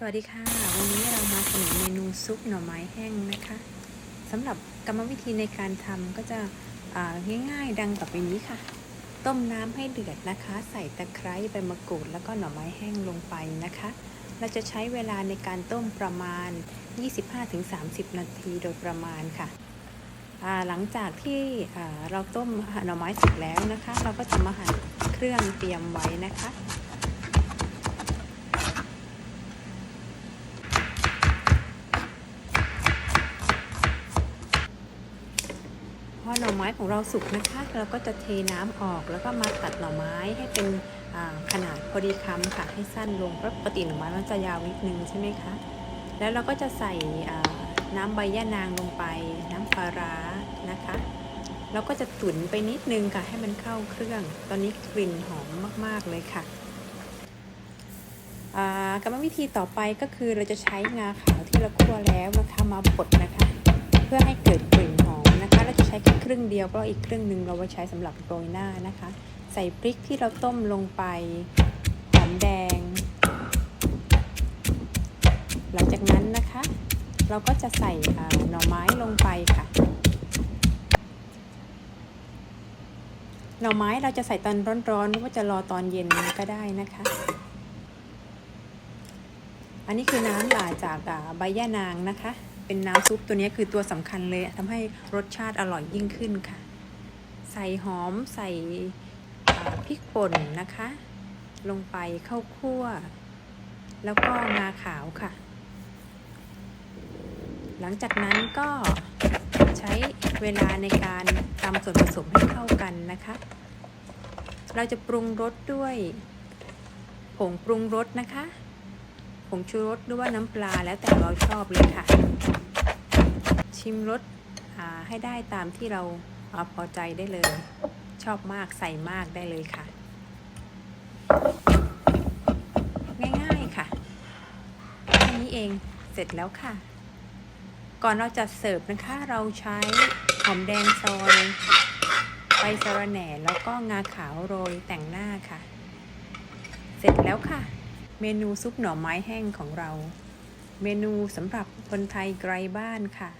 สวัสดีค่ะ วันนี้เรามาเสนอเมนูซุปหน่อไม้แห้งนะคะสำหรับกรรมวิธีในการทำก็จะง่ายๆ ดังต่อไปนี้ค่ะ ต้มน้ำให้เดือดนะคะ ใส่ตะไคร้ใบมะกรูดแล้วก็หน่อไม้แห้งลงไปนะคะ เราจะใช้เวลาในการต้มประมาณ 25-30 นาทีโดยประมาณค่ะ หลังจากที่เราต้มหน่อไม้เสร็จแล้วนะคะ เราก็จะมาหั่นเครื่องเตรียมไว้นะคะ อหน่อไม้ของเราสุกนะคะ เราก็จะเทน้ำออกแล้วก็มาตัดหน่อไม้ให้เป็นขนาดพอดีคำค่ะให้สั้นลงเพราะปกติหน่อไม้มันจะยาวนิดนึงใช่ไหมคะ แล้วเราก็จะใส่น้ำใบย่านางลงไป น้ำปลาร้านะคะเราก็จะตุ๋นไปนิดนึงค่ะให้มันเข้าเครื่อง ตอนนี้กลิ่นหอมมาก ๆ เลยค่ะอ่ากรรมวิธีต่อไปก็คือเราจะใช้งาขาวที่เราคั่วแล้วนะคะมาบดนะคะ เพื่อให้เกิดกลิ่น ครึ่งเดียวเพราะอีกครึ่งหนึ่งเราไว้ใช้สำหรับโรยหน้านะคะ ใส่พริกที่เราต้มลงไปหอมแดง หลังจากนั้นนะคะ เราก็จะใส่หน่อไม้ลงไปค่ะ หน่อไม้เราจะใส่ตอนร้อนๆหรือว่าจะรอตอนเย็นก็ได้นะคะอันนี้คือน้ำหล่าจากใบย่านางนะคะ เป็นน้ำซุปตัวนี้คือตัวสำคัญเลยทำให้รสชาติอร่อยยิ่งขึ้นค่ะ ใส่หอมใส่พริกป่นนะคะ ลงไปเข้าคั่ว แล้วก็งาขาวค่ะ หลังจากนั้นก็ใช้เวลาในการตำส่วนผสมให้เข้ากันนะคะ เราจะปรุงรสด้วยผงปรุงรสนะคะ ผงชูรสหรือว่าน้ำปลาแล้วแต่เราชอบเลยค่ะ ชิมรสให้ได้ตามที่เราอาพอใจได้เลย ชอบมากใส่มากได้เลยค่ะ ง่ายๆค่ะแค่นี้เองเสร็จแล้วค่ะ ก่อนเราจะเสิร์ฟนะคะเราใช้หอมแดงซอยใบสะระแหน่แล้วก็งาขาวโรยแต่งหน้าค่ะ เสร็จแล้วค่ะ เมนูซุปหน่อไม้แห้งของเรา เมนูสำหรับคนไทยไกลบ้านค่ะ